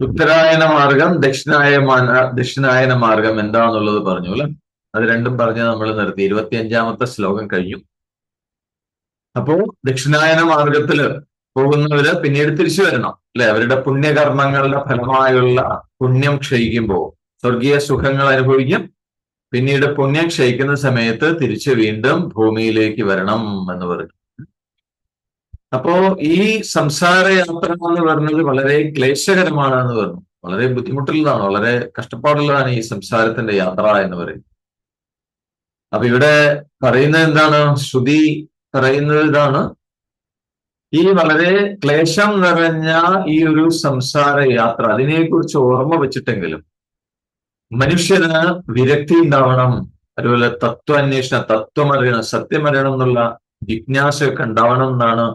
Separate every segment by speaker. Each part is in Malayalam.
Speaker 1: ഉത്തരായന മാർഗം ദക്ഷിണായ ദക്ഷിണായന മാർഗം എന്താണെന്നുള്ളത് പറഞ്ഞു അല്ലെ? അത് രണ്ടും പറഞ്ഞ് നമ്മൾ നിർത്തി. ഇരുപത്തിയഞ്ചാമത്തെ ശ്ലോകം കഴിഞ്ഞു. അപ്പോ ദക്ഷിണായന മാർഗത്തിൽ പോകുന്നവര് പിന്നീട് തിരിച്ചു വരണം അല്ലെ? അവരുടെ പുണ്യകർമ്മങ്ങളുടെ ഫലമായുള്ള പുണ്യം ക്ഷയിക്കുമ്പോൾ സ്വർഗീയ സുഖങ്ങൾ അനുഭവിക്കും. പിന്നീട് പുണ്യം ക്ഷയിക്കുന്ന സമയത്ത് തിരിച്ചു വീണ്ടും ഭൂമിയിലേക്ക് വരണം എന്ന് പറഞ്ഞു. അപ്പോ ഈ സംസാരയാത്ര എന്ന് പറഞ്ഞത് വളരെ ക്ലേശകരമാണെന്ന് പറഞ്ഞു. വളരെ ബുദ്ധിമുട്ടുള്ളതാണ് വളരെ കഷ്ടപ്പാടുള്ളതാണ് ഈ സംസാരത്തിന്റെ യാത്ര എന്ന് പറയുന്നത്. അപ്പൊ ഇവിടെ പറയുന്നത് എന്താണ്? ശ്രുതി പറയുന്നത് ഇതാണ്. ഈ വളരെ ക്ലേശം നിറഞ്ഞ ഈ ഒരു സംസാര യാത്ര അതിനെക്കുറിച്ച് ഓർമ്മ വെച്ചിട്ടെങ്കിലും മനുഷ്യന് വിരക്തി ഉണ്ടാവണം അതുപോലെ തത്വാന്വേഷണം തത്വമറിയണം സത്യമറിയണം എന്നുള്ള ജിജ്ഞാസയൊക്കെ ഉണ്ടാവണം എന്നാണ്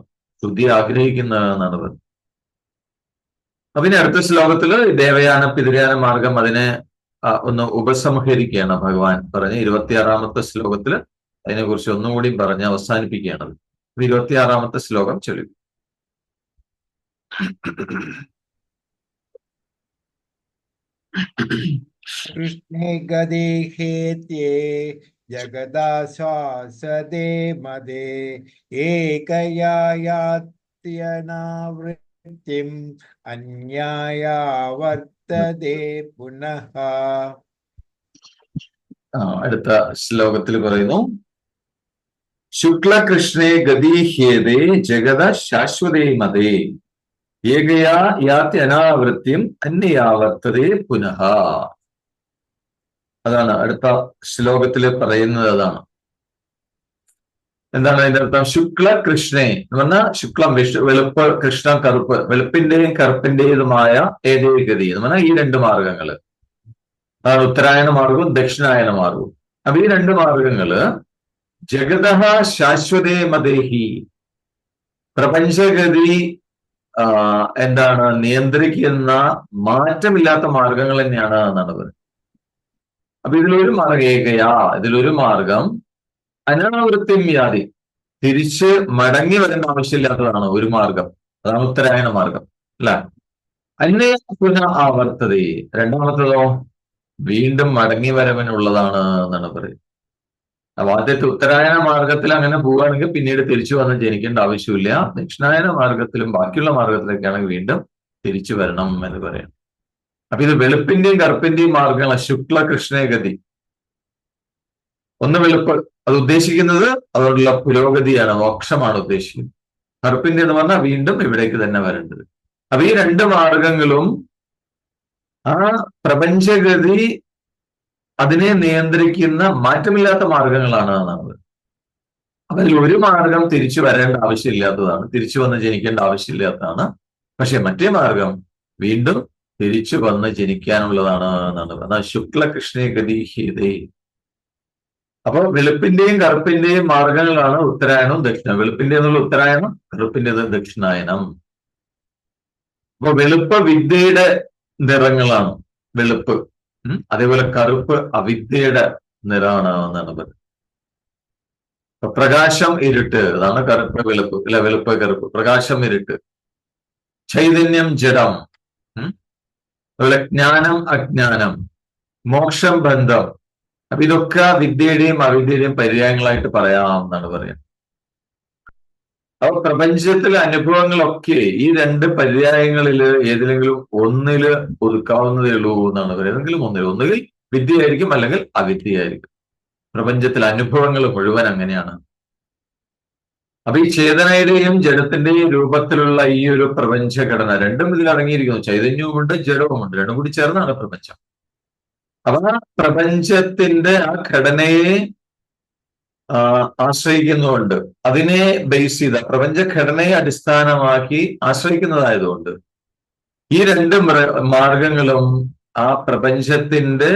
Speaker 1: സ്തുതി ആഗ്രഹിക്കുന്നതാണ് പറഞ്ഞത് അപ്പൊ ഇനി അടുത്ത ശ്ലോകത്തിൽ ദേവയാന പിതിരയാന മാർഗം അതിനെ ഒന്ന് ഉപസംഹരിക്കുകയാണ് ഭഗവാൻ പറഞ്ഞ്. ഇരുപത്തിയാറാമത്തെ ശ്ലോകത്തിൽ അതിനെ കുറിച്ച് ഒന്നുകൂടി പറഞ്ഞ് അവസാനിപ്പിക്കുകയാണ് ഇരുപത്തിയാറാമത്തെ ശ്ലോകം ചൊല്ലി.
Speaker 2: കൃഷ്ണേ ജഗദാശ്വാസദേ മദേ ഏകയായാത്യനാവൃത്തിം അന്യായാവർത്തതേ പുനഃ.
Speaker 1: അടുത്ത ശ്ലോകത്തിൽ പറയുന്നു. ശുക്ലകൃഷ്ണേ ഗതീഹ്യേതേ ജഗത ശാശ്വതേ മതേ ഏകയാ യാത്യനാവൃത്തിം അന്യയാവർത്തതേ പുനഃ. അതാണ് അടുത്ത ശ്ലോകത്തിൽ പറയുന്നത് അതാണ്. എന്താണ് അതിന്റെ അർത്ഥം? ശുക്ല കൃഷ്ണേ എന്ന് പറഞ്ഞാൽ ശുക്ലം വിഷു വെളുപ്പ് കൃഷ്ണ കറുപ്പ് വെളുപ്പിന്റെയും കറുപ്പിന്റേതുമായ ഏകഗതി എന്ന് പറഞ്ഞാൽ ഈ രണ്ട് മാർഗങ്ങൾ. അതാണ് ഉത്തരായണ മാർഗവും ദക്ഷിണായന മാർഗവും. അപ്പൊ ഈ രണ്ട് മാർഗങ്ങൾ ജഗത ശാശ്വതേ മദേഹി. പ്രപഞ്ചഗതി എന്താണ്? നിയന്ത്രിക്കുന്ന മാറ്റമില്ലാത്ത മാർഗങ്ങൾ തന്നെയാണ് എന്നാണ് പറയുന്നത്. അപ്പൊ ഇതിലൊരു മാർഗേകയാ ഇതിലൊരു മാർഗം അനാവൃത്തിം വ്യാധി. തിരിച്ച് മടങ്ങി വരേണ്ട ആവശ്യമില്ലാത്തതാണ് ഒരു മാർഗം അതാണ് ഉത്തരായണ മാർഗം അല്ലെ? അന്യ പുനഃ ആവർത്തതേ. രണ്ടാമത്തതോ? വീണ്ടും മടങ്ങി വരവനുള്ളതാണ് എന്നാണ് പറയുന്നത്. അപ്പൊ ആദ്യത്തെ ഉത്തരായണ മാർഗത്തിൽ അങ്ങനെ പോവുകയാണെങ്കിൽ പിന്നീട് തിരിച്ചു വന്ന് ജനിക്കേണ്ട ആവശ്യമില്ല. ദക്ഷിണായന മാർഗത്തിലും ബാക്കിയുള്ള മാർഗത്തിലൊക്കെയാണെങ്കിൽ വീണ്ടും തിരിച്ചു വരണം എന്ന് പറയാം അപ്പൊ ഇത് വെളുപ്പിന്റെയും കറുപ്പിന്റെയും മാർഗങ്ങൾ ശുക്ല കൃഷ്ണഗതി ഒന്ന് വെളുപ്പ് അത് ഉദ്ദേശിക്കുന്നത് അതോടുള്ള പുരോഗതിയാണ് മോക്ഷമാണ് ഉദ്ദേശിക്കുന്നത്. കറുപ്പിന്റെ എന്ന് പറഞ്ഞാൽ വീണ്ടും ഇവിടേക്ക് തന്നെ വരേണ്ടത്. അപ്പൊ ഈ രണ്ട് മാർഗങ്ങളും ആ പ്രപഞ്ചഗതി അതിനെ നിയന്ത്രിക്കുന്ന മാറ്റമില്ലാത്ത മാർഗങ്ങളാണ് നമ്മൾ അപ്പൊ അതിൽ ഒരു മാർഗം തിരിച്ചു വരേണ്ട ആവശ്യമില്ലാത്തതാണ് തിരിച്ചു വന്ന് ജനിക്കേണ്ട ആവശ്യമില്ലാത്തതാണ്. പക്ഷെ മറ്റേ മാർഗം വീണ്ടും തിരിച്ചു വന്ന് ജനിക്കാനുള്ളതാണ് എന്നാണ് എന്നാൽ ശുക്ല കൃഷ്ണേ ഗതിഹീതേ അപ്പൊ വെളുപ്പിന്റെയും കറുപ്പിന്റെയും മാർഗങ്ങളാണ് ഉത്തരായണവും ദക്ഷിണ വെളുപ്പിന്റെ എന്നുള്ള ഉത്തരായണം കറുപ്പിന്റെ ദക്ഷിണായനം അപ്പൊ വെളുപ്പ് വിദ്യയുടെ നിറങ്ങളാണ്. വെളുപ്പ് അതേപോലെ കറുപ്പ് അവിദ്യയുടെ നിറമാണ് എന്നാണ് പറയുന്നത് പ്രകാശം ഇരുട്ട് അതാണ് കറുപ്പ് വെളുപ്പ് അല്ല വെളുപ്പ് കറുപ്പ്. പ്രകാശം ഇരുട്ട്. ചൈതന്യം ജഡം. അതുപോലെ ജ്ഞാനം അജ്ഞാനം മോക്ഷം ബന്ധം. അപ്പൊ ഇതൊക്കെ വിദ്യയുടെയും അവിദ്യയുടെയും പര്യായങ്ങളായിട്ട് പറയാം എന്നാണ് പറയുന്നത്. അപ്പൊ പ്രപഞ്ചത്തിലെ അനുഭവങ്ങളൊക്കെ ഈ രണ്ട് പര്യായങ്ങളിൽ ഏതിലെങ്കിലും ഒന്നിൽ ഒതുക്കാവുന്നതേ ഉള്ളൂ എന്നാണ് പറയുന്നത്. ഏതെങ്കിലും ഒന്നിൽ ഒന്നുകിൽ വിദ്യയായിരിക്കും അല്ലെങ്കിൽ അവിദ്യയായിരിക്കും. പ്രപഞ്ചത്തിലെ അനുഭവങ്ങൾ മുഴുവൻ അങ്ങനെയാണ്. അപ്പൊ ഈ ചേതനയുടെയും ജഡത്തിന്റെയും രൂപത്തിലുള്ള ഈ ഒരു പ്രപഞ്ചഘടന രണ്ടും ഇതിൽ അടങ്ങിയിരിക്കുന്നു. ചൈതന്യവുമുണ്ട് ജഡവുമുണ്ട്. രണ്ടും കൂടി ചേർന്നാണ് പ്രപഞ്ചം. അപ്പൊ ആ പ്രപഞ്ചത്തിന്റെ ആ ഘടനയെ ആശ്രയിക്കുന്നുണ്ട് അതിനെ ബേസ് ചെയ്ത പ്രപഞ്ചഘടനയെ അടിസ്ഥാനമാക്കി ആശ്രയിക്കുന്നതായതുകൊണ്ട് ഈ രണ്ട് മാർഗങ്ങളും ആ പ്രപഞ്ചത്തിന്റെ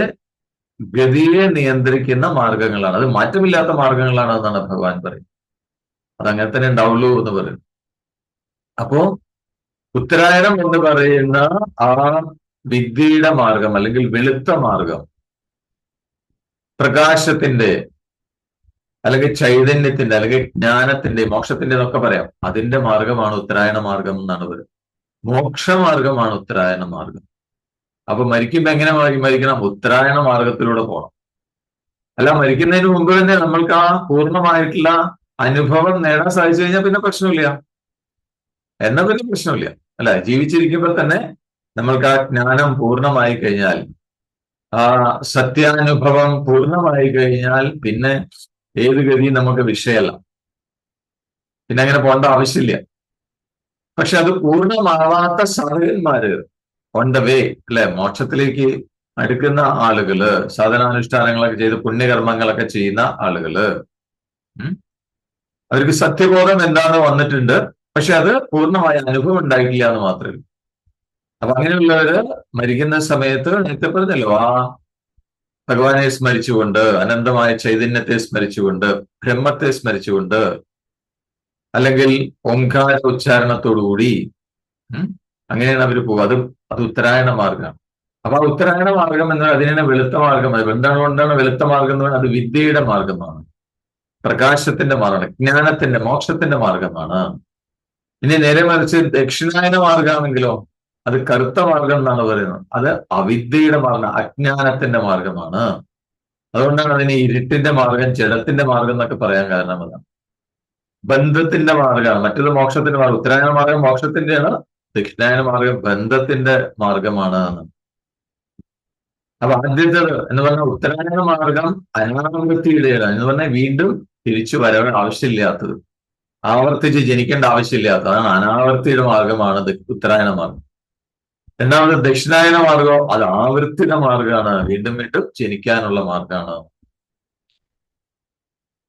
Speaker 1: ഗതിയെ നിയന്ത്രിക്കുന്ന മാർഗങ്ങളാണ്. അത് മാറ്റമില്ലാത്ത മാർഗങ്ങളാണ് എന്നാണ് ഭഗവാൻ പറയുന്നത്. അത് അങ്ങനെ തന്നെ ഉണ്ടാവുള്ളൂ എന്ന് പറയുന്നു. അപ്പോ ഉത്തരായണം എന്ന് പറയുന്ന ആ വിദ്യയുടെ മാർഗം അല്ലെങ്കിൽ വെളുത്ത മാർഗം പ്രകാശത്തിന്റെ അല്ലെങ്കിൽ ചൈതന്യത്തിന്റെ അല്ലെങ്കിൽ ജ്ഞാനത്തിന്റെ മോക്ഷത്തിന്റെ എന്നൊക്കെ പറയാം. അതിന്റെ മാർഗമാണ് ഉത്തരായണ മാർഗം എന്നാണ് പറയുന്നത്. മോക്ഷമാർഗമാണ് ഉത്തരായണ മാർഗം. അപ്പൊ മരിക്കുമ്പോ എങ്ങനെ മരി- മരിക്കണം? ഉത്തരായണ മാർഗത്തിലൂടെ പോകണം അല്ല മരിക്കുന്നതിന് മുമ്പ് തന്നെ നമ്മൾക്ക് ആ പൂർണമായിട്ടുള്ള അനുഭവം നേടാൻ സാധിച്ചു കഴിഞ്ഞാൽ പിന്നെ പ്രശ്നമില്ല. എന്നാ പിന്നെ പ്രശ്നമില്ല. അല്ല? ജീവിച്ചിരിക്കുമ്പോൾ തന്നെ നമ്മൾക്ക് ആ ജ്ഞാനം പൂർണമായി കഴിഞ്ഞാൽ ആ സത്യാനുഭവം പൂർണമായി കഴിഞ്ഞാൽ പിന്നെ ഏത് ഗതി നമുക്ക് വിഷയമല്ല. പിന്നെ അങ്ങനെ പോകേണ്ട ആവശ്യമില്ല. പക്ഷെ അത് പൂർണമാവാത്ത സാധകന്മാര് ഓൺ വേ അല്ലെ? മോക്ഷത്തിലേക്ക് അടുക്കുന്ന ആളുകൾ സാധനാനുഷ്ഠാനങ്ങളൊക്കെ ചെയ്ത് പുണ്യകർമ്മങ്ങളൊക്കെ ചെയ്യുന്ന ആളുകൾ അവർക്ക് സത്യബോധം എന്താന്ന് വന്നിട്ടുണ്ട്. പക്ഷെ അത് പൂർണമായ അനുഭവം ഉണ്ടായിട്ടില്ല എന്ന് മാത്രമേ അപ്പൊ അങ്ങനെയുള്ളവര് മരിക്കുന്ന സമയത്ത് നേരത്തെ പറഞ്ഞല്ലോ ആ ഭഗവാനെ സ്മരിച്ചുകൊണ്ട് അനന്തമായ ചൈതന്യത്തെ സ്മരിച്ചുകൊണ്ട് ബ്രഹ്മത്തെ സ്മരിച്ചുകൊണ്ട് അല്ലെങ്കിൽ ഓംകാര ഉച്ചാരണത്തോടുകൂടി അങ്ങനെയാണ് അവർ പോകുക അത് അത് ഉത്തരായണ മാർഗമാണ് അപ്പൊ ആ ഉത്തരായണ മാർഗം എന്നാൽ അതിനെ വെളുത്ത മാർഗം. എന്താണ് കൊണ്ടാണ് വെളുത്ത മാർഗം എന്ന് പറയുന്നത് അത് വിദ്യയുടെ മാർഗമാണ്. പ്രകാശത്തിന്റെ മാർഗമാണ് ജ്ഞാനത്തിന്റെ മോക്ഷത്തിന്റെ മാർഗമാണ്. ഇനി നേരെ മറിച്ച് ദക്ഷിണായന മാർഗമാണെങ്കിലോ അത് കറുത്ത മാർഗം എന്നാണ് പറയുന്നത്. അത് അവിദ്യയുടെ മാർഗം അജ്ഞാനത്തിന്റെ മാർഗമാണ്. അതുകൊണ്ടാണ് അതിന് ഇരുട്ടിന്റെ മാർഗം ജലത്തിന്റെ മാർഗം എന്നൊക്കെ പറയാൻ കാരണം അതാണ്. ബന്ധത്തിന്റെ മാർഗമാണ് മറ്റൊരു മോക്ഷത്തിന്റെ മാർഗം ഉത്തരായണ മാർഗം മോക്ഷത്തിന്റെയാണ് ദക്ഷിണായന മാർഗം ബന്ധത്തിന്റെ മാർഗമാണ്. അപ്പൊ ആദ്യത്തേത് എന്ന് പറഞ്ഞാൽ ഉത്തരായണ മാർഗം അനാവൃത്തിയുടേതാണ്. എന്ന് പറഞ്ഞാൽ വീണ്ടും തിരിച്ചു വരവ് ആവശ്യമില്ലാത്തത്. ആവർത്തിച്ച് ജനിക്കേണ്ട ആവശ്യമില്ലാത്തത്. അതാണ് അനാവൃത്തിയുടെ മാർഗമാണ് ഉത്തരായണ മാർഗം. രണ്ടാമത് ദക്ഷിണായന മാർഗം അത് ആവർത്തിത മാർഗമാണ്. വീണ്ടും വീണ്ടും ജനിക്കാനുള്ള മാർഗമാണ്.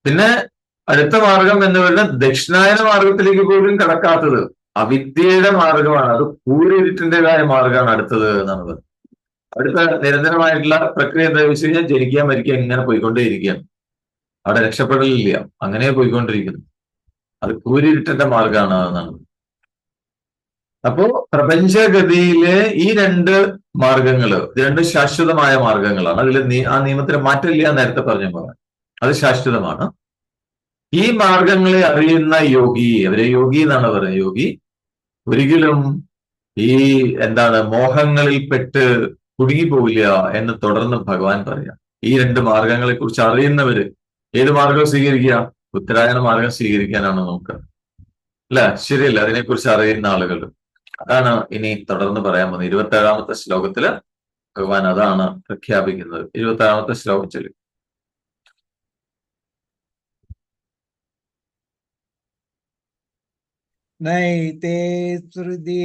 Speaker 1: പിന്നെ അടുത്ത മാർഗം എന്ന് പറഞ്ഞാൽ ദക്ഷിണായന മാർഗത്തിലേക്ക് പോലും കടക്കാത്തത് അവിദ്യയുടെ മാർഗമാണ്. അത് കൂരിരുട്ടിന്റെതായ മാർഗമാണ് അടുത്തത് പറയുന്നത് അടുത്ത നിരന്തരമായിട്ടുള്ള പ്രക്രിയ എന്താ വെച്ച് കഴിഞ്ഞാൽ ജനിക്കാൻ മരിക്കുക ഇങ്ങനെ പോയിക്കൊണ്ടേയിരിക്കുകയാണ്. അവിടെ രക്ഷപ്പെടലില്ല. അങ്ങനെ പോയിക്കൊണ്ടിരിക്കുന്നു അത് കൂരിട്ടന്റെ മാർഗമാണ് എന്നാണ്. അപ്പോ പ്രപഞ്ചഗതിയിലെ ഈ രണ്ട് മാർഗങ്ങൾ രണ്ട് ശാശ്വതമായ മാർഗങ്ങളാണ് അതിൽ ആ നിയമത്തിന് മാറ്റമില്ല നേരത്തെ പറഞ്ഞ പോലെ. അത് ശാശ്വതമാണ്. ഈ മാർഗങ്ങളെ അറിയുന്ന യോഗി അവരെ യോഗി എന്നാണ് പറയുന്നത്. യോഗി ഒരിക്കലും ഈ എന്താണ് മോഹങ്ങളിൽ പെട്ട് കുടുങ്ങിപ്പോവില്ല എന്ന് തുടർന്ന് ഭഗവാൻ പറയാം. ഈ രണ്ട് മാർഗങ്ങളെ കുറിച്ച് അറിയുന്നവര് ഏത് മാർഗം സ്വീകരിക്കുക? ഉത്തരായണ മാർഗം സ്വീകരിക്കാനാണ് നോക്കുക അല്ല ശരിയല്ല. അതിനെക്കുറിച്ച് അറിയുന്ന ആളുകൾ. അതാണ് ഇനി തുടർന്ന് പറയാൻ പോകുന്നത്. ഇരുപത്തേഴാമത്തെ ശ്ലോകത്തിൽ ഭഗവാൻ അതാണ് പ്രഖ്യാപിക്കുന്നത്. ഇരുപത്തേഴാമത്തെ ശ്ലോകത്തിൽ.
Speaker 2: നൈതേ ശ്രുതി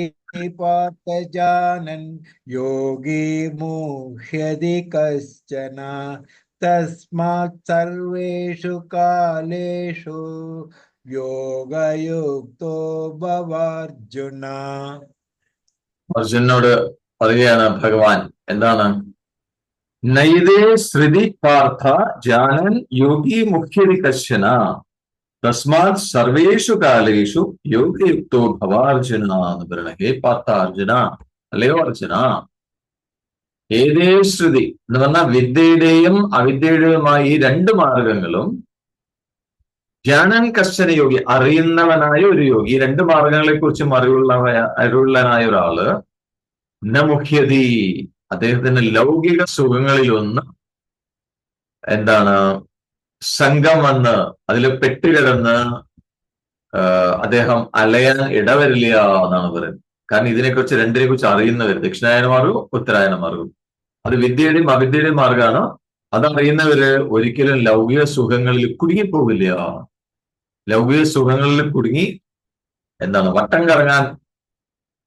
Speaker 2: पात जानन् योगी मुह्यति कश्चन तस्मात् सर्वेषु कालेषु योगयुक्तो भवार्जुन
Speaker 1: അർജുനോട് പറയുകയാണ് ഭഗവാൻ എന്താണ് നൈതേ ശ്രുതി പാർത്ഥ ജാനൻ യോഗി മുഖ്യതി കശ്യന തസ്മാത് സർവേഷു കാലേഷു യോഗയുക്തോ ഭവാർജുന എന്ന് പറയണ. ഹേ പാർത്ഥ അർജുന അല്ലയോ അർജുന? ഏതേ ശ്രുതി എന്ന് പറഞ്ഞാൽ വിദ്യയുടെയും അവിദ്യയുടെയുമായ ഈ രണ്ട് മാർഗങ്ങളും ജ്ഞാനൻ കർശന യോഗി അറിയുന്നവനായ ഒരു യോഗി രണ്ട് മാർഗങ്ങളെ കുറിച്ചും അറിവുള്ള അറിവുള്ളനായ ഒരാൾ ന മുഖ്യതി അദ്ദേഹത്തിന്റെ ലൗകിക സുഖങ്ങളിലൊന്ന് എന്താണ്? സംഘം വന്ന് അതിൽ പെട്ടുകിടന്ന് അദ്ദേഹം അലയാൻ ഇടവരില്ല എന്നാണ് പറയുന്നത്. കാരണം ഇതിനെക്കുറിച്ച് രണ്ടിനെ കുറിച്ച് അറിയുന്നവർ ദക്ഷിണായന മാർഗവും ഉത്തരായന മാർഗവും അത് വിദ്യയുടെയും അവിദ്യയുടെയും മാർഗമാണ് അതറിയുന്നവര് ഒരിക്കലും ലൗകിക സുഖങ്ങളിൽ കുടുങ്ങിപ്പോകില്ല ലൗകിക സുഖങ്ങളിൽ കുടുങ്ങി എന്താണ് വട്ടം കറങ്ങാൻ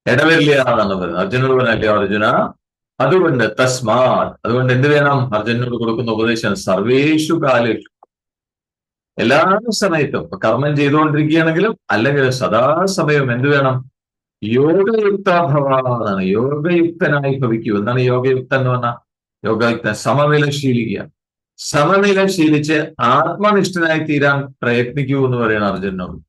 Speaker 1: ഇടവരില്ല എന്നാണ് പറയുന്നത്. അർജുനോട് പറഞ്ഞല്ലേ അർജുന? അതുകൊണ്ട് തസ്മാ അതുകൊണ്ട് എന്ത് വേണം? അർജുനോട് കൊടുക്കുന്ന ഉപദേശം സർവേഷു കാലേഷു. എല്ലാ സമയത്തും കർമ്മം ചെയ്തുകൊണ്ടിരിക്കുകയാണെങ്കിലും അല്ലെങ്കിൽ സദാസമയം എന്ത് വേണം? യോഗയുക്ത ഭവാന്നാണ് യോഗയുക്തനായി ഭവിക്കൂ. എന്താണ് യോഗയുക്തൻ എന്ന് പറഞ്ഞാൽ? യോഗയുക്തൻ സമനില ശീലിക്കുക. സമനില ശീലിച്ച് ആത്മനിഷ്ഠനായി തീരാൻ പ്രയത്നിക്കൂ എന്ന് പറയുന്ന അർജുനോട്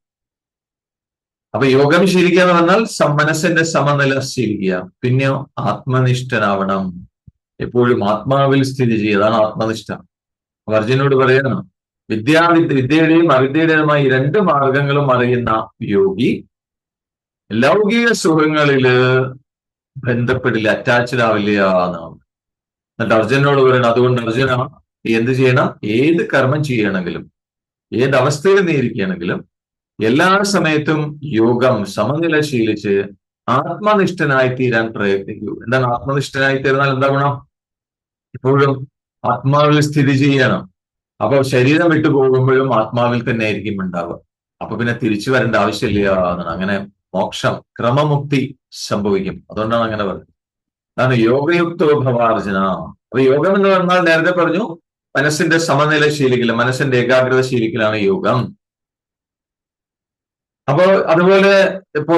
Speaker 1: അപ്പൊ യോഗം ശീലിക്കുക എന്ന് പറഞ്ഞാൽ സമനസിന്റെ സമനില ശീലിക്കുക. പിന്നെയോ ആത്മനിഷ്ഠനാവണം. എപ്പോഴും ആത്മാവിൽ സ്ഥിതി ചെയ്യുക. അതാണ് ആത്മനിഷ്ഠ. അർജുനോട് പറയണം വിദ്യാ വിദ്യയുടെയും അവിദ്യയുടേതുമായി രണ്ട് മാർഗങ്ങളും അറിയുന്ന യോഗി ലൗകിക സുഖങ്ങളിൽ ബന്ധപ്പെടില്ല അറ്റാച്ച്ഡ് ആവില്ല എന്നാണ്. എന്നിട്ട് അർജുനോട് പറയണം അതുകൊണ്ട് അർജുന എന്ത് ചെയ്യണം? ഏത് കർമ്മം ചെയ്യണമെങ്കിലും ഏത് അവസ്ഥയിൽ നീ എല്ലാ സമയത്തും യോഗം സമനില ശീലിച്ച് ആത്മനിഷ്ഠനായി തീരാൻ പ്രയത്നിക്കൂ. എന്താണ് ആത്മനിഷ്ഠനായി തീർന്നാൽ എന്താ ഗുണം? എപ്പോഴും ആത്മാവിൽ സ്ഥിതി ചെയ്യണം. അപ്പൊ ശരീരം വിട്ടു പോകുമ്പോഴും ആത്മാവിൽ തന്നെ ആയിരിക്കും ഉണ്ടാവുക. അപ്പൊ പിന്നെ തിരിച്ചു വരേണ്ട ആവശ്യമില്ല എന്നാണ്. അങ്ങനെ മോക്ഷം ക്രമമുക്തി സംഭവിക്കും. അതുകൊണ്ടാണ് അങ്ങനെ പറഞ്ഞത്. അതാണ് യോഗയുക്തോ ഭവാർജന. അപ്പൊ യോഗം എന്ന് പറഞ്ഞാൽ നേരത്തെ പറഞ്ഞു മനസ്സിന്റെ സമനില ശീലിക്കൽ മനസ്സിന്റെ ഏകാഗ്രത ശീലിക്കലാണ് യോഗം. അപ്പോ അതുപോലെ ഇപ്പോ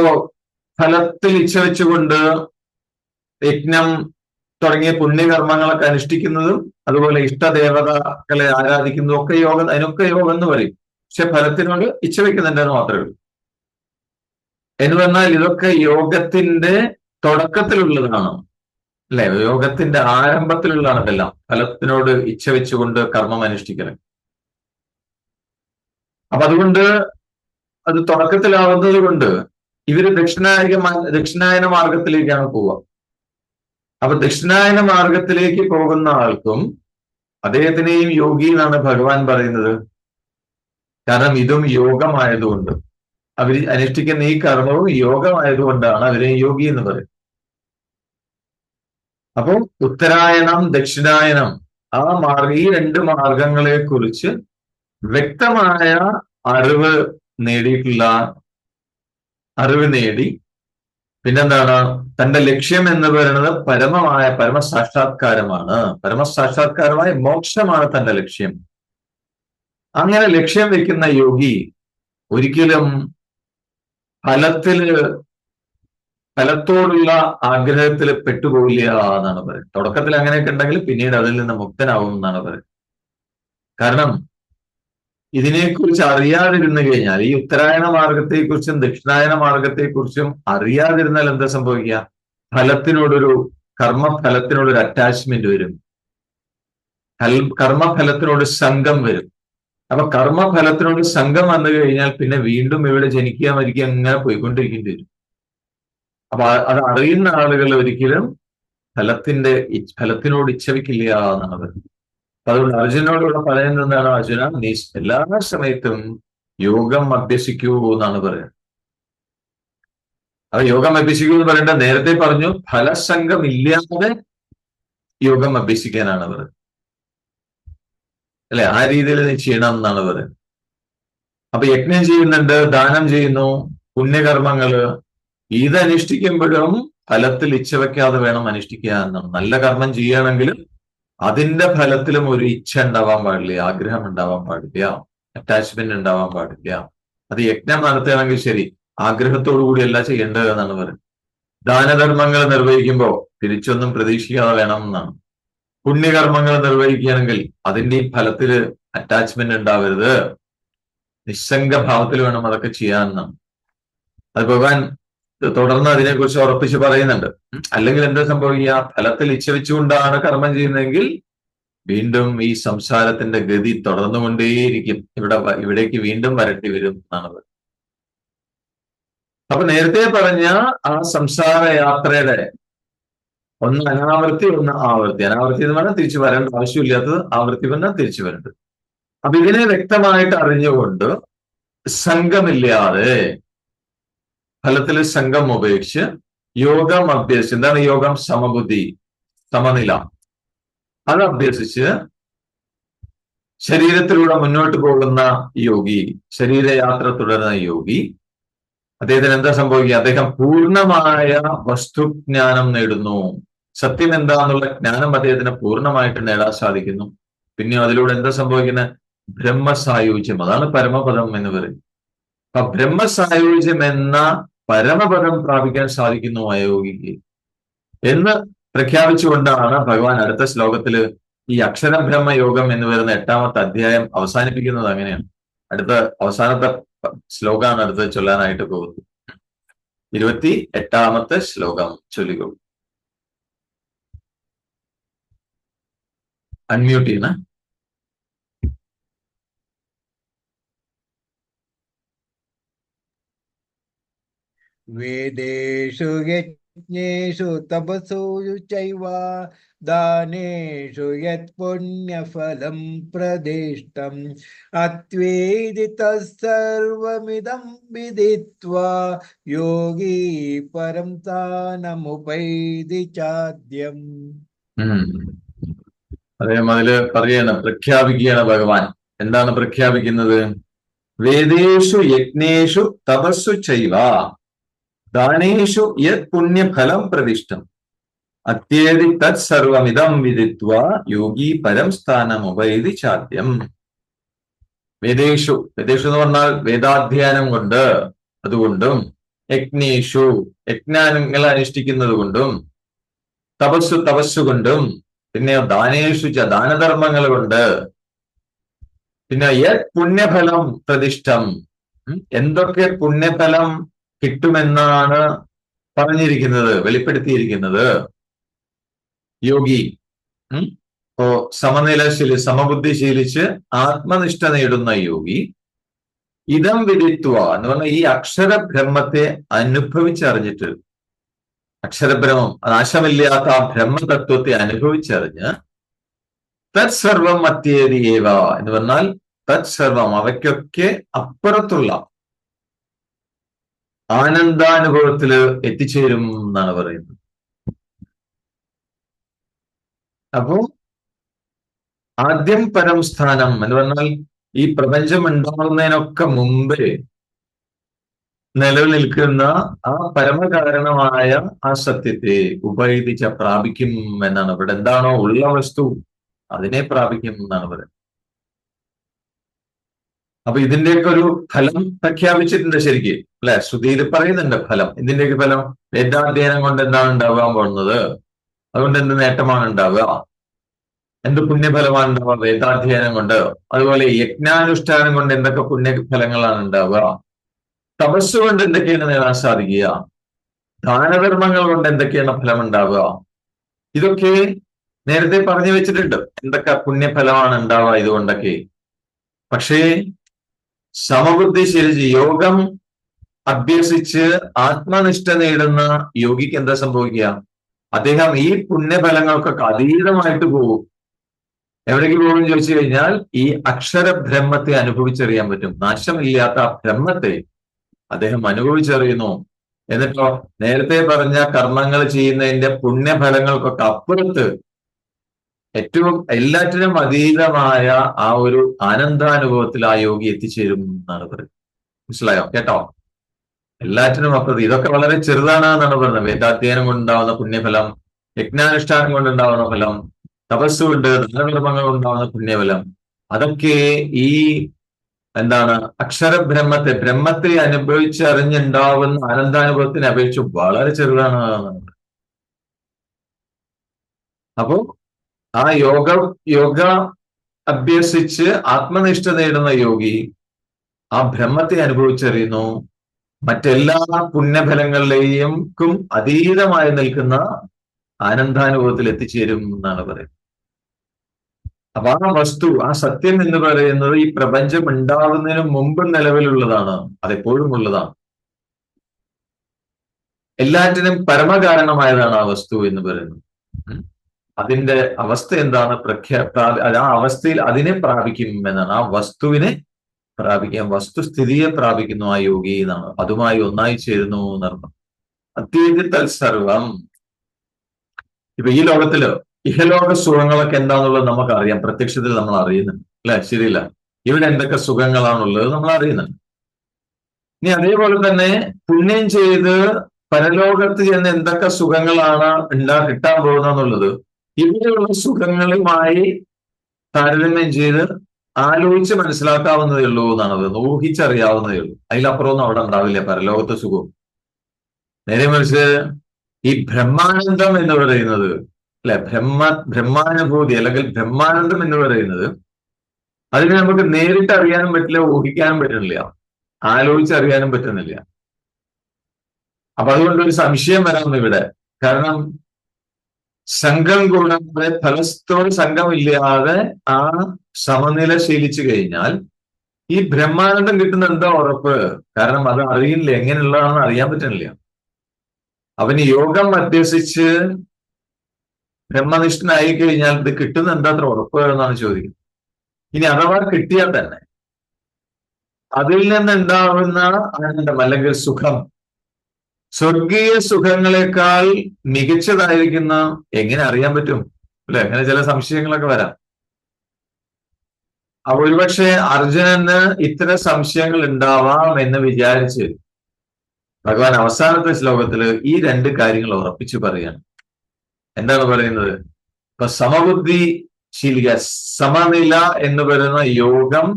Speaker 1: ഫലത്തിൽ ഇച്ഛ വെച്ചുകൊണ്ട് യജ്ഞം തുടങ്ങിയ പുണ്യകർമ്മങ്ങളൊക്കെ അനുഷ്ഠിക്കുന്നതും അതുപോലെ ഇഷ്ടദേവതകളെ ആരാധിക്കുന്നതും ഒക്കെ യോഗം അതിനൊക്കെ യോഗം എന്ന് പറയും. പക്ഷെ ഫലത്തിനോട് ഇച്ഛ വെക്കുന്നുണ്ടെന്ന് മാത്രമേ ഉള്ളൂ. എന്ന് പറഞ്ഞാൽ ഇതൊക്കെ യോഗത്തിന്റെ തുടക്കത്തിലുള്ളതാണ്. അല്ലെ? യോഗത്തിന്റെ ആരംഭത്തിലുള്ളതാണ് ഇതെല്ലാം. ഫലത്തിനോട് ഇച്ഛ വെച്ചുകൊണ്ട് കർമ്മം അനുഷ്ഠിക്കണം അപ്പൊ അതുകൊണ്ട് അത് തുടക്കത്തിലാവുന്നത് കൊണ്ട് ഇവർ ദക്ഷിണായക ദക്ഷിണായന മാർഗത്തിലേക്കാണ് പോവുക. അപ്പൊ ദക്ഷിണായന മാർഗത്തിലേക്ക് പോകുന്ന ആൾക്കും അദ്ദേഹത്തിനെയും യോഗി എന്നാണ് ഭഗവാൻ പറയുന്നത്. കാരണം ഇതും യോഗമായതുകൊണ്ട്. അവർ അനുഷ്ഠിക്കുന്ന ഈ കർമ്മവും യോഗമായതുകൊണ്ടാണ് അവരെ യോഗി എന്ന് പറയുന്നത്. അപ്പോൾ ഉത്തരായണം ദക്ഷിണായനം ആ മാർഗ ഈ രണ്ട് മാർഗങ്ങളെ കുറിച്ച് വ്യക്തമായ അറിവ് നേടിയിട്ടുള്ള അറിവ് നേടി പിന്നെന്താണ്? തന്റെ ലക്ഷ്യം എന്ന് പറയുന്നത് പരമമായ പരമസാക്ഷാത്കാരമാണ്. പരമസാക്ഷാത്കാരമായ മോക്ഷമാണ് തന്റെ ലക്ഷ്യം. അങ്ങനെ ലക്ഷ്യം വെക്കുന്ന യോഗി ഒരിക്കലും ഫലത്തിൽ ഫലത്തോടുള്ള ആഗ്രഹത്തിൽ പെട്ടുപോയില്ല എന്നാണ് പറയുന്നത്. തുടക്കത്തിൽ അങ്ങനെയൊക്കെ ഉണ്ടെങ്കിൽ പിന്നീട് അതിൽ നിന്ന് മുക്തനാവും എന്നാണ് പറയുന്നത്. കാരണം ഇതിനെക്കുറിച്ച് അറിയാതിരുന്നു കഴിഞ്ഞാൽ ഈ ഉത്തരായണ മാർഗത്തെക്കുറിച്ചും ദക്ഷിണായന മാർഗത്തെക്കുറിച്ചും അറിയാതിരുന്നാൽ എന്താ സംഭവിക്കുക? ഫലത്തിനോടൊരു കർമ്മഫലത്തിനോടൊരു അറ്റാച്ച്മെന്റ് വരും. കർമ്മഫലത്തിനോട് സംഘം വരും. അപ്പൊ കർമ്മഫലത്തിനോട് സംഘം വന്നു കഴിഞ്ഞാൽ പിന്നെ വീണ്ടും ഇവിടെ ജനിക്കുക മരിക്കുക അങ്ങനെ പോയിക്കൊണ്ടിരിക്കേണ്ടി വരും. അപ്പൊ അത് അറിയുന്ന ആളുകൾ ഒരിക്കലും ഫലത്തിന്റെ ഫലത്തിനോട് ഇച്ഛവിക്കില്ല എന്നാണ് പറയുന്നത്. അതുകൊണ്ട് അർജുനോടുള്ള പറയുന്നത് എന്താണ് അർജുന? നീ എല്ലാ സമയത്തും യോഗം അഭ്യസിക്കൂ എന്നാണ് പറയുന്നത്. അപ്പൊ യോഗം അഭ്യസിക്കൂ എന്ന് പറയേണ്ട നേരത്തെ പറഞ്ഞു ഫലസംഘം ഇല്ലാതെ യോഗം അഭ്യസിക്കാനാണ് പറയുന്നത്. അല്ലെ? ആ രീതിയിൽ നീ ചെയ്യണം എന്നാണ് പറയുന്നത്. അപ്പൊ യജ്ഞം ചെയ്യുന്നുണ്ട് ദാനം ചെയ്യുന്നു പുണ്യകർമ്മങ്ങൾ ഇത് അനുഷ്ഠിക്കുമ്പോഴും ഫലത്തിൽ ഇച്ഛ വെക്കാതെ വേണം അനുഷ്ഠിക്കുക എന്നാണ് നല്ല കർമ്മം ചെയ്യുകയാണെങ്കിലും അതിന്റെ ഫലത്തിലും ഒരു ഇച്ഛ ഉണ്ടാവാൻ പാടില്ല ആഗ്രഹം ഉണ്ടാവാൻ പാടില്ല അറ്റാച്ച്മെന്റ് ഉണ്ടാവാൻ പാടില്ല. അത് യജ്ഞം നടത്തുകയാണെങ്കിൽ ശരി ആഗ്രഹത്തോടു കൂടിയല്ല ചെയ്യേണ്ടത് എന്നാണ് പറയുന്നത്. ദാനധർമ്മങ്ങൾ നിർവഹിക്കുമ്പോൾ തിരിച്ചൊന്നും പ്രതീക്ഷിക്കാതെ വേണം എന്നാണ്. പുണ്യകർമ്മങ്ങൾ നിർവഹിക്കുകയാണെങ്കിൽ അതിന്റെ ഫലത്തിൽ അറ്റാച്ച്മെന്റ് ഉണ്ടാവരുത്. നിസ്സംഗ ഭാവത്തിൽ വേണം അതൊക്കെ ചെയ്യാമെന്നാണ് അത് ഭഗവാൻ തുടർന്ന് അതിനെക്കുറിച്ച് ഉറപ്പിച്ച് പറയുന്നുണ്ട്. അല്ലെങ്കിൽ എന്താ സംഭവിക്കുക? ഫലത്തിൽ ഇച്ഛവിച്ചുകൊണ്ടാണ് കർമ്മം ചെയ്യുന്നതെങ്കിൽ വീണ്ടും ഈ സംസാരത്തിന്റെ ഗതി തുടർന്നുകൊണ്ടേയിരിക്കും. ഇവിടെ ഇവിടേക്ക് വീണ്ടും വരട്ടി വരും എന്നാണ് അപ്പൊ നേരത്തെ പറഞ്ഞ ആ സംസാര യാത്രയുടെ ഒന്ന് അനാവൃത്തി ഒന്ന് ആവൃത്തി. അനാവൃത്തി എന്ന് പറഞ്ഞാൽ തിരിച്ചു വരേണ്ട ആവശ്യമില്ലാത്തത് ആവൃത്തി പറഞ്ഞാൽ തിരിച്ചു വരേണ്ടത്. അപ്പൊ ഇതിനെ വ്യക്തമായിട്ട് അറിഞ്ഞുകൊണ്ട് സംഘമില്ലാതെ ഫലത്തിൽ സംഘം ഉപേക്ഷിച്ച് യോഗം അഭ്യസിച്ച് എന്താണ് യോഗം? സമബുദ്ധി സമനില. അത് അഭ്യസിച്ച് ശരീരത്തിലൂടെ മുന്നോട്ട് പോകുന്ന യോഗി ശരീരയാത്ര തുടരുന്ന യോഗി അദ്ദേഹത്തിന് എന്താ സംഭവിക്കുക? അദ്ദേഹം പൂർണമായ വസ്തുജ്ഞാനം നേടുന്നു. സത്യം എന്താന്നുള്ള ജ്ഞാനം അദ്ദേഹത്തിന് പൂർണമായിട്ട് നേടാൻ സാധിക്കുന്നു. പിന്നെ അതിലൂടെ എന്താ സംഭവിക്കുന്നത്? ബ്രഹ്മസായുജ്യം അതാണ് പരമപദം എന്ന് പറയും അപ്പൊ ബ്രഹ്മസായുജ്യം എന്ന പരമപദം പ്രാപിക്കാൻ സാധിക്കുന്നു അയോഗിക്ക് എന്ന് പ്രഖ്യാപിച്ചുകൊണ്ടാണ് ഭഗവാൻ അടുത്ത ശ്ലോകത്തിൽ ഈ അക്ഷരബ്രഹ്മ യോഗം എന്ന് വരുന്ന എട്ടാമത്തെ അധ്യായം അവസാനിപ്പിക്കുന്നത് അങ്ങനെയാണ്. അടുത്ത അവസാനത്തെ ശ്ലോകമാണ് അടുത്ത് ചൊല്ലാനായിട്ട് പോകുന്നത്. ഇരുപത്തി എട്ടാമത്തെ ശ്ലോകം ചൊല്ലിക്കോളൂ അൺമ്യൂട്ട് ചെയ്യണ.
Speaker 2: वेदेषु യജ്ഞേഷു തപസു ചൈവ ദാനേഷു യത് പുണ്യഫലം പ്രദിഷ്ടം അത്വേദി തസ്സർവമിദം വിദിത്വാ യോഗി പരം സ്ഥാനമുപൈതി ചാദ്യം
Speaker 1: ഉം. അദ്ദേഹം അതില് പറയാണ് പ്രഖ്യാപിക്കുകയാണ് ഭഗവാൻ എന്താണ് പ്രഖ്യാപിക്കുന്നത് വേദേഷു യജ്ഞേഷു തപസ്സു ചൈവ ദാനേഷു യത് പുണ്യഫലം പ്രതിഷ്ഠം. അത്യേതി തത് സർവമിതം വിദിത്വ യോഗി പരം സ്ഥാനമുപൈതി ചാദ്യം. വേദേഷു വേദേഷു എന്ന് പറഞ്ഞാൽ വേദാധ്യയനം കൊണ്ട് അതുകൊണ്ടും യജ്ഞേഷു യജ്ഞാനങ്ങൾ അനുഷ്ഠിക്കുന്നത് കൊണ്ടും തപസ്സു തപസ്സു കൊണ്ടും പിന്നെ ദാനേഷു ച ദാനധർമ്മങ്ങൾ കൊണ്ട് പിന്നെ യത് പുണ്യഫലം പ്രതിഷ്ഠം. എന്തൊക്കെ പുണ്യഫലം കിട്ടുമെന്നാണ് പറഞ്ഞിരിക്കുന്നത് വെളിപ്പെടുത്തിയിരിക്കുന്നത്. യോഗി ഇപ്പോ സമനില ശീലി സമബുദ്ധി ശീലിച്ച് ആത്മനിഷ്ഠ നേടുന്ന യോഗി ഇതം വിദിത്വ എന്ന് പറഞ്ഞാൽ ഈ അക്ഷരബ്രഹ്മത്തെ അനുഭവിച്ചറിഞ്ഞിട്ട് അക്ഷരബ്രഹ്മം നാശമില്ലാത്ത ആ ബ്രഹ്മതത്വത്തെ അനുഭവിച്ചറിഞ്ഞ് തത് സർവം മത്യേതി ഏവ എന്ന് പറഞ്ഞാൽ തത് സർവം അവയ്ക്കൊക്കെ അപ്പുറത്തുള്ള ആനന്ദാനുഭവത്തിൽ എത്തിച്ചേരും എന്നാണ് പറയുന്നത്. അപ്പോ ആദ്യം പരം സ്ഥാനം എന്ന് പറഞ്ഞാൽ ഈ പ്രപഞ്ചം ഉണ്ടാകുന്നതിനൊക്കെ മുമ്പേ നിലനിൽക്കുന്ന നിൽക്കുന്ന ആ പരമകാരണമായ ആ സത്യത്തെ ഉപയോഗിച്ച പ്രാപിക്കും എന്നാണ് ഇവിടെ എന്താണോ ഉള്ള വസ്തു അതിനെ പ്രാപിക്കും എന്നാണ് പറയുന്നത്. അപ്പൊ ഇതിന്റെയൊക്കെ ഒരു ഫലം പ്രഖ്യാപിച്ചിട്ടുണ്ട് ശരിക്ക്. അല്ലെ? ശ്രുതിയിൽ പറയുന്നുണ്ട് ഫലം. ഇതിന്റെയൊക്കെ ഫലം വേദാധ്യയനം കൊണ്ട് എന്താണ് ഉണ്ടാവാൻ പോകുന്നത് അതുകൊണ്ട് എന്ത് നേട്ടമാണ് ഉണ്ടാവുക? എന്ത് പുണ്യഫലമാണ് ഉണ്ടാവുക? വേദാധ്യയനം കൊണ്ട്. അതുപോലെ യജ്ഞാനുഷ്ഠാനം കൊണ്ട് എന്തൊക്കെ പുണ്യഫലങ്ങളാണ് ഉണ്ടാവുക? തപസ് കൊണ്ട് എന്തൊക്കെയാണ് നേടാൻ സാധിക്കുക? ദാനധർമ്മങ്ങൾ കൊണ്ട് എന്തൊക്കെയാണ് ഫലം ഉണ്ടാവുക? ഇതൊക്കെ നേരത്തെ പറഞ്ഞു വെച്ചിട്ടുണ്ട്. എന്തൊക്കെ പുണ്യഫലമാണ് ഉണ്ടാവുക ഇതുകൊണ്ടൊക്കെ. പക്ഷേ സമബുദ്ധി ശരിച്ച് യോഗം അഭ്യസിച്ച് ആത്മനിഷ്ഠ നേടുന്ന യോഗിക്ക് എന്താ സംഭവിക്കുക? അദ്ദേഹം ഈ പുണ്യഫലങ്ങൾക്കൊക്കെ അതീതമായിട്ട് പോകും. എവിടേക്ക് പോകും ചോദിച്ചു കഴിഞ്ഞാൽ ഈ അക്ഷര ബ്രഹ്മത്തെ അനുഭവിച്ചറിയാൻ പറ്റും. നാശമില്ലാത്ത ആ ബ്രഹ്മത്തെ അദ്ദേഹം അനുഭവിച്ചറിയുന്നു. എന്നിട്ടോ നേരത്തെ പറഞ്ഞ കർമ്മങ്ങൾ ചെയ്യുന്നതിന്റെ പുണ്യഫലങ്ങൾക്കൊക്കെ അപ്പുറത്ത് ഏറ്റവും എല്ലാറ്റിനും അതീതമായ ആ ഒരു ആനന്ദാനുഭവത്തിൽ ആ യോഗി എത്തിച്ചേരും എന്നാണ് പറയുന്നത്. മനസ്സിലായോ? കേട്ടോ? എല്ലാറ്റിനും അപ്പുറത്ത് ഇതൊക്കെ വളരെ ചെറുതാണ് എന്നാണ് പറയുന്നത്. വേദാധ്യയനം കൊണ്ടുണ്ടാവുന്ന പുണ്യഫലം യജ്ഞാനുഷ്ഠാനം കൊണ്ടുണ്ടാവുന്ന ഫലം തപസ് കൊണ്ട് ദാനകർമ്മങ്ങൾ കൊണ്ടുണ്ടാവുന്ന പുണ്യഫലം. അതൊക്കെ ഈ എന്താണ് അക്ഷരബ്രഹ്മത്തെ ബ്രഹ്മത്തെ അനുഭവിച്ചറിഞ്ഞുണ്ടാവുന്ന ആനന്ദാനുഭവത്തിനെ അപേക്ഷിച്ച് വളരെ ചെറുതാണ് എന്നാണ്. അപ്പോ ആ യോഗ യോഗ അഭ്യസിച്ച് ആത്മനിഷ്ഠ നേടുന്ന യോഗി ആ ബ്രഹ്മത്തെ അനുഭവിച്ചറിയുന്നു. മറ്റെല്ലാ പുണ്യഫലങ്ങളിലേക്കും ക്കും അതീതമായി നിൽക്കുന്ന ആനന്ദാനുഭവത്തിൽ എത്തിച്ചേരും എന്നാണ് പറയുന്നത്. അപ്പൊ ആ വസ്തു ആ സത്യം എന്ന് പറയുന്നത് ഈ പ്രപഞ്ചം ഉണ്ടാകുന്നതിന് മുമ്പ് നിലവിലുള്ളതാണ്. അതെപ്പോഴും ഉള്ളതാണ്. എല്ലാറ്റിനും പരമകാരണമായതാണ് ആ വസ്തു എന്ന് പറയുന്നത്. അതിന്റെ അവസ്ഥ എന്താണ്? പ്രഖ്യാ പ്രാ- ആ അവസ്ഥയിൽ അതിനെ പ്രാപിക്കും എന്നാണ് ആ വസ്തുവിനെ പ്രാപിക്കാം വസ്തുസ്ഥിതിയെ പ്രാപിക്കുന്നു ആ യോഗി എന്നാണ്. അതുമായി ഒന്നായി ചേരുന്നു എന്നർത്ഥം. അത്യന്ത തത്സർവം. ഇപ്പൊ ഈ ലോകത്തിൽ ഇഹലോക സുഖങ്ങളൊക്കെ എന്താന്നുള്ളത് നമുക്ക് അറിയാം പ്രത്യക്ഷത്തിൽ നമ്മൾ അറിയുന്നുണ്ട്. അല്ലെ? ശരിയല്ല. ഇവിടെ എന്തൊക്കെ സുഖങ്ങളാണുള്ളത് നമ്മൾ അറിയുന്നുണ്ട്. ഇനി അതേപോലെ തന്നെ പുണ്യം ചെയ്ത് പരലോകത്ത് ചെന്ന് എന്തൊക്കെ സുഖങ്ങളാണ് ഉണ്ടാ കിട്ടാൻ പോകുന്നതെന്നുള്ളത് ഇവിടെയുള്ള സുഖങ്ങളുമായി താരതമ്യം ചെയ്ത് ആലോചിച്ച് മനസ്സിലാക്കാവുന്നതേ ഉള്ളൂ എന്നാണ് പറയുന്നത്. ഊഹിച്ചറിയാവുന്നതേ ഉള്ളൂ. അതിലപ്പുറമൊന്നും അവിടെ ഉണ്ടാവില്ല. പരലോകത്തെ സുഖം. നേരെ മറിച്ച് ഈ ബ്രഹ്മാനന്ദം എന്ന് പറയുന്നത് അല്ലെ? ബ്രഹ്മ ബ്രഹ്മാനുഭൂതി അല്ലെങ്കിൽ ബ്രഹ്മാനന്ദം എന്ന് പറയുന്നത് അതിനെ നമുക്ക് നേരിട്ട് അറിയാനും പറ്റില്ല ഊഹിക്കാനും പറ്റുന്നില്ല. ആലോചിച്ചറിയാനും പറ്റുന്നില്ല. അപ്പൊ അതുകൊണ്ട് ഒരു സംശയം വരാം ഇവിടെ. കാരണം സംഘം കൂടാതെ ഫലത്തോട് സംഘമില്ലാതെ ആ സമനില ശീലിച്ചു കഴിഞ്ഞാൽ ഈ ബ്രഹ്മാനന്ദം കിട്ടുന്ന എന്താ ഉറപ്പ്? കാരണം അത് അറിയില്ല. എങ്ങനെയുള്ളതാണെന്ന് അറിയാൻ പറ്റണില്ല. അവന് യോഗം അഭ്യസിച്ച് ബ്രഹ്മനിഷ്ഠനായി കഴിഞ്ഞാൽ ഇത് കിട്ടുന്ന എന്താ അത്ര ഉറപ്പ് എന്നാണ് ചോദിക്കുന്നത്. ഇനി അഥവാ കിട്ടിയാൽ തന്നെ അതിൽ നിന്ന് നിന്നുണ്ടാവുന്ന ആനന്ദം അല്ലെങ്കിൽ സുഖം സ്വർഗീയ സുഖങ്ങളെക്കാൾ മികച്ചതായിരിക്കുന്ന എങ്ങനെ അറിയാൻ പറ്റും? അല്ലെ? അങ്ങനെ ചില സംശയങ്ങളൊക്കെ വരാം. അപ്പൊ ഒരുപക്ഷെ അർജുനന് ഇത്തരം സംശയങ്ങൾ ഉണ്ടാവാം എന്ന് വിചാരിച്ച് ഭഗവാൻ അവസാനത്തെ ശ്ലോകത്തിൽ ഈ രണ്ട് കാര്യങ്ങൾ ഉറപ്പിച്ചു പറയാണ് എന്താണ് പറയുന്നത്? ഇപ്പൊ സമബുദ്ധി ശീലിക സമനില എന്ന് പറയുന്ന യോഗം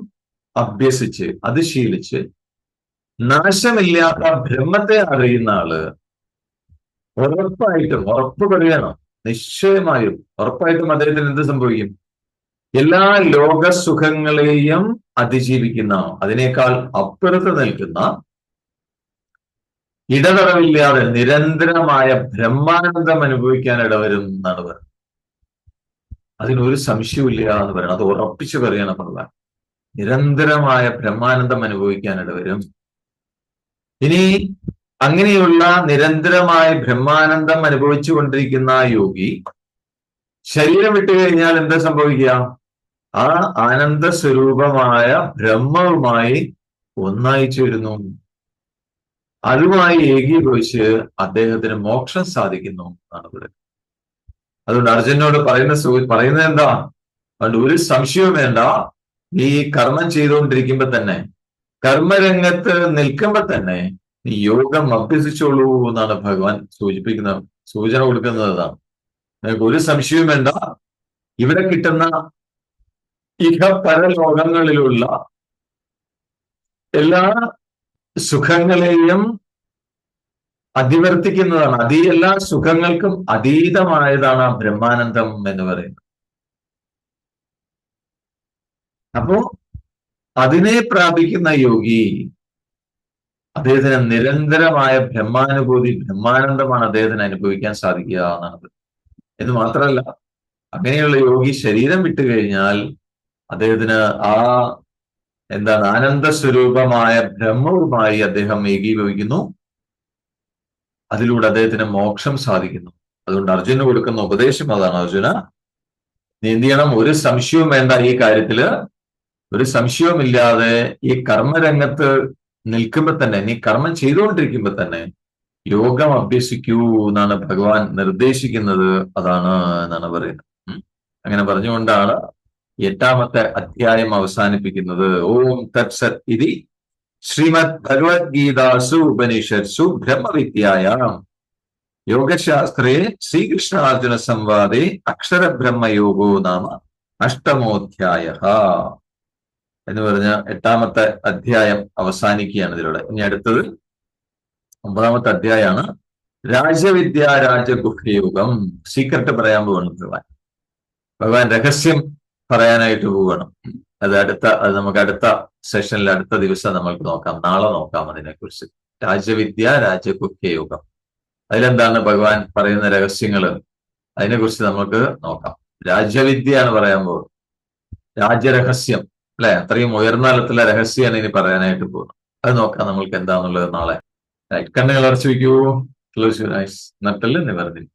Speaker 1: അഭ്യസിച്ച് അത് ശീലിച്ച് നാശമില്ലാത്ത ബ്രഹ്മത്തെ അറിയുന്ന ആൾ ഉറപ്പായിട്ടും ഉറപ്പ് പറയണം നിശ്ചയമായും ഉറപ്പായിട്ടും അദ്ദേഹത്തിന് എന്ത് സംഭവിക്കും? എല്ലാ ലോകസുഖങ്ങളെയും അതിജീവിക്കുന്ന അതിനേക്കാൾ അപ്പുറത്ത് നിൽക്കുന്ന ഇടതടവില്ലാതെ നിരന്തരമായ ബ്രഹ്മാനന്ദം അനുഭവിക്കാൻ ഇടവരും എന്നാണ് പറയുന്നത്. അതിനൊരു സംശയമില്ല എന്ന് പറയണം അത് ഉറപ്പിച്ചു പറയണം എന്നുള്ള നിരന്തരമായ ബ്രഹ്മാനന്ദം അനുഭവിക്കാൻ ഇടവരും. ഇനി അങ്ങനെയുള്ള നിരന്തരമായ ബ്രഹ്മാനന്ദം അനുഭവിച്ചു കൊണ്ടിരിക്കുന്ന യോഗി ശരീരം വിട്ടു കഴിഞ്ഞാൽ എന്താ സംഭവിക്കുക? ആ ആനന്ദ സ്വരൂപമായ ബ്രഹ്മവുമായി ഒന്നായി ചേരുന്നു. അതുമായി ഏകീഭവിച്ച് അദ്ദേഹത്തിന് മോക്ഷം സാധിക്കുന്നു എന്നാണ് പറയുന്നത് അതുകൊണ്ട് അർജുനോട് പറയുന്ന പറയുന്നത് എന്താ? അതുകൊണ്ട് ഒരു സംശയവും വേണ്ട. ഈ കർമ്മം ചെയ്തുകൊണ്ടിരിക്കുമ്പോ തന്നെ കർമ്മരംഗത്ത് നിൽക്കുമ്പോൾ തന്നെ നീ യോഗം അഭ്യസിച്ചോളൂ എന്നാണ് ഭഗവാൻ സൂചിപ്പിക്കുന്ന സൂചന കൊടുക്കുന്നതാണ് നിനക്ക് ഒരു സംശയവും വേണ്ട. ഇവിടെ കിട്ടുന്ന ഇഹ പരലോകങ്ങളിലുള്ള എല്ലാ സുഖങ്ങളെയും അതിവർത്തിക്കുന്നതാണ്. അതീ എല്ലാ സുഖങ്ങൾക്കും അതീതമായതാണ് ബ്രഹ്മാനന്ദം എന്ന് പറയുന്നത്. അപ്പോ അതിനെ പ്രാപിക്കുന്ന യോഗി അദ്ദേഹത്തിന് നിരന്തരമായ ബ്രഹ്മാനുഭൂതി ബ്രഹ്മാനന്ദമാണ് അദ്ദേഹത്തിന് അനുഭവിക്കാൻ സാധിക്കുക എന്നാണ് എന്ന് മാത്രമല്ല അങ്ങനെയുള്ള യോഗി ശരീരം വിട്ടു കഴിഞ്ഞാൽ അദ്ദേഹത്തിന് ആ എന്താണ് ആനന്ദ സ്വരൂപമായ ബ്രഹ്മവുമായി അദ്ദേഹം ഏകീഭവിക്കുന്നു. അതിലൂടെ അദ്ദേഹത്തിന് മോക്ഷം സാധിക്കുന്നു. അതുകൊണ്ട് അർജുന് കൊടുക്കുന്ന ഉപദേശം അതാണ് അർജുന നീ ഒരു സംശയവും വേണ്ട ഈ കാര്യത്തിൽ ഒരു സംശയവുമില്ലാതെ ഈ കർമ്മരംഗത്ത് നിൽക്കുമ്പോൾ തന്നെ നീ കർമ്മം ചെയ്തുകൊണ്ടിരിക്കുമ്പോൾ തന്നെ യോഗം അഭ്യസിക്കൂ എന്നാണ് ഭഗവാൻ നിർദ്ദേശിക്കുന്നത് അതാണ് എന്നാണ് പറയുന്നത്. അങ്ങനെ പറഞ്ഞുകൊണ്ടാണ് എട്ടാമത്തെ അധ്യായം അവസാനിപ്പിക്കുന്നത്. ഓം തത്സത് ഇതി ശ്രീമദ് ഭഗവത്ഗീതാസു ഉപനിഷത്സു ബ്രഹ്മവിദ്യായാം. യോഗശാസ്ത്രേ ശ്രീകൃഷ്ണാർജുന സംവാദേ അക്ഷരബ്രഹ്മയോഗോ നാമ അഷ്ടമോധ്യായ എന്ന് പറഞ്ഞ എട്ടാമത്തെ അധ്യായം അവസാനിക്കുകയാണ് ഇതിലൂടെ. ഇനി അടുത്തത് ഒമ്പതാമത്തെ അധ്യായമാണ് രാജവിദ്യ രാജഗുഹ്യയുഗം സീക്രട്ട് പറയാൻ പോവാണ് ഭഗവാൻ. ഭഗവാൻ രഹസ്യം പറയാനായിട്ട് പോവുകയാണ് അത് അടുത്ത അത് നമുക്ക് അടുത്ത സെഷനിൽ അടുത്ത ദിവസം നമ്മൾക്ക് നോക്കാം. നാളെ നോക്കാം അതിനെക്കുറിച്ച്. രാജവിദ്യ രാജഗുഹ്യയുഗം അതിലെന്താണ് ഭഗവാൻ പറയുന്ന രഹസ്യങ്ങൾ അതിനെക്കുറിച്ച് നമുക്ക് നോക്കാം. രാജ്യവിദ്യയാണ് പറയാൻ പോകുന്നത് രാജ്യരഹസ്യം അല്ലെ? അത്രയും ഉയർന്ന തലത്തിലെ രഹസ്യമാണ് ഇനി പറയാനായിട്ട് പോകുന്നത്. അത് നോക്കാം നമ്മൾക്ക് എന്താന്നുള്ളത് നാളെ. കണ്ണുകൾ അടച്ചു വയ്ക്കൂ. ക്ലോസ് യുവർ നട്ടൽ നിവർന്നി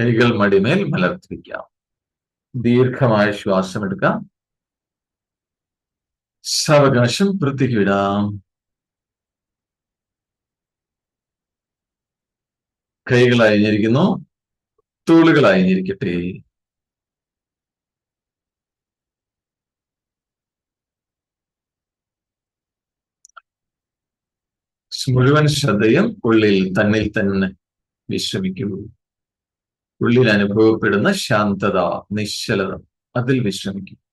Speaker 1: കൈകൾ മടിമേൽ മലർത്തിരിക്കാം. ദീർഘമായ ശ്വാസം എടുക്കാം. സാവകാശം വൃത്തിക്ക് വിടാം. കൈകൾ അയഞ്ഞിരിക്കുന്നു. തൂളുകൾ അയഞ്ഞിരിക്കട്ടെ. മുഴുവൻ ശ്രദ്ധയും ഉള്ളിൽ തന്നിൽ തന്നെ വിശ്രമിക്കുള്ളൂ. ഉള്ളിൽ അനുഭവപ്പെടുന്ന ശാന്തത നിശ്ചലത അതിൽ വിശ്രമിക്കും.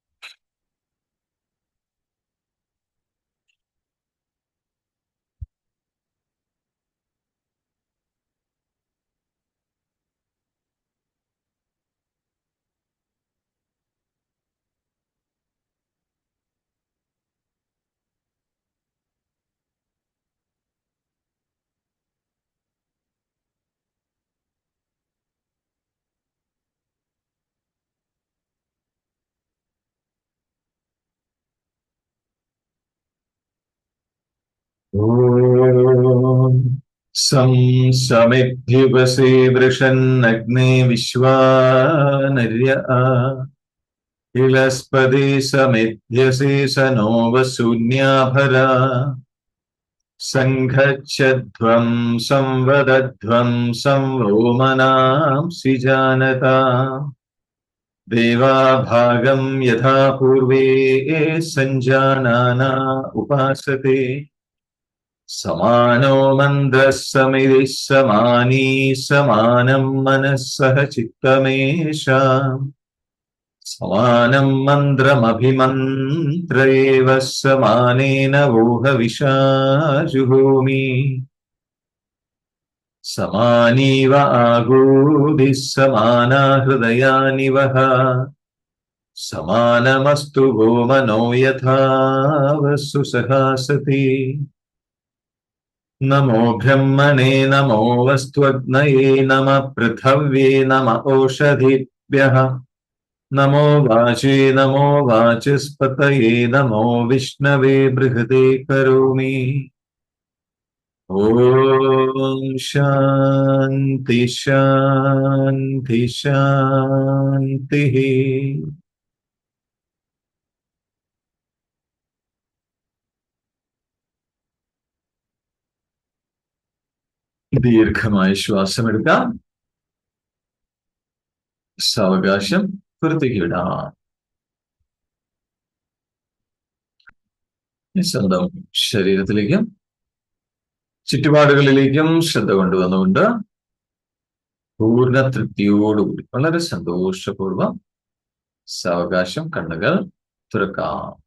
Speaker 1: संसमिभ्युपसेदृशन्नग्ने विश्वानर्य आ समिध्यसे स नो वसून्याभरा सङ्घच्छध्वं संवदध्वं संवोमनांसि जानता देवाभागं यथा पूर्वे सञ्जानाना उपासते। समानो मन्दः समितिः समानी समानम् मनःसह चित्तमेषा समानम् मन्द्रमभिमन्त्र एव समानेन वोहविशाशुहोमि समानीव आगूभिः समानाहृदयानि वः समानमस्तु गो मनो यथा वस्तु सहासति നമോ ബ്രഹ്മണേ നമോ വസ്ത്വഗ്നയേ നമ പൃഥവ്യേ നമ ഓഷധിഭ്യഃ നമോ വാചേ നമോ വാചസ്പതയേ നമോ വിഷ്ണവേ ബൃഹദേ കരോമി ഓം ശാന്തി ശാന്തി ശാന്തി ദീർഘമായ ശ്വാസമെടുക്കാം സാവകാശം പുറത്തേക്ക് വിടാം സ്വന്തം ശരീരത്തിലേക്കും ചുറ്റുപാടുകളിലേക്കും ശ്രദ്ധ കൊണ്ടുവന്നുകൊണ്ട് പൂർണ തൃപ്തിയോടുകൂടി വളരെ സന്തോഷപൂർവം സാവകാശം കണ്ണുകൾ തുറക്കാം.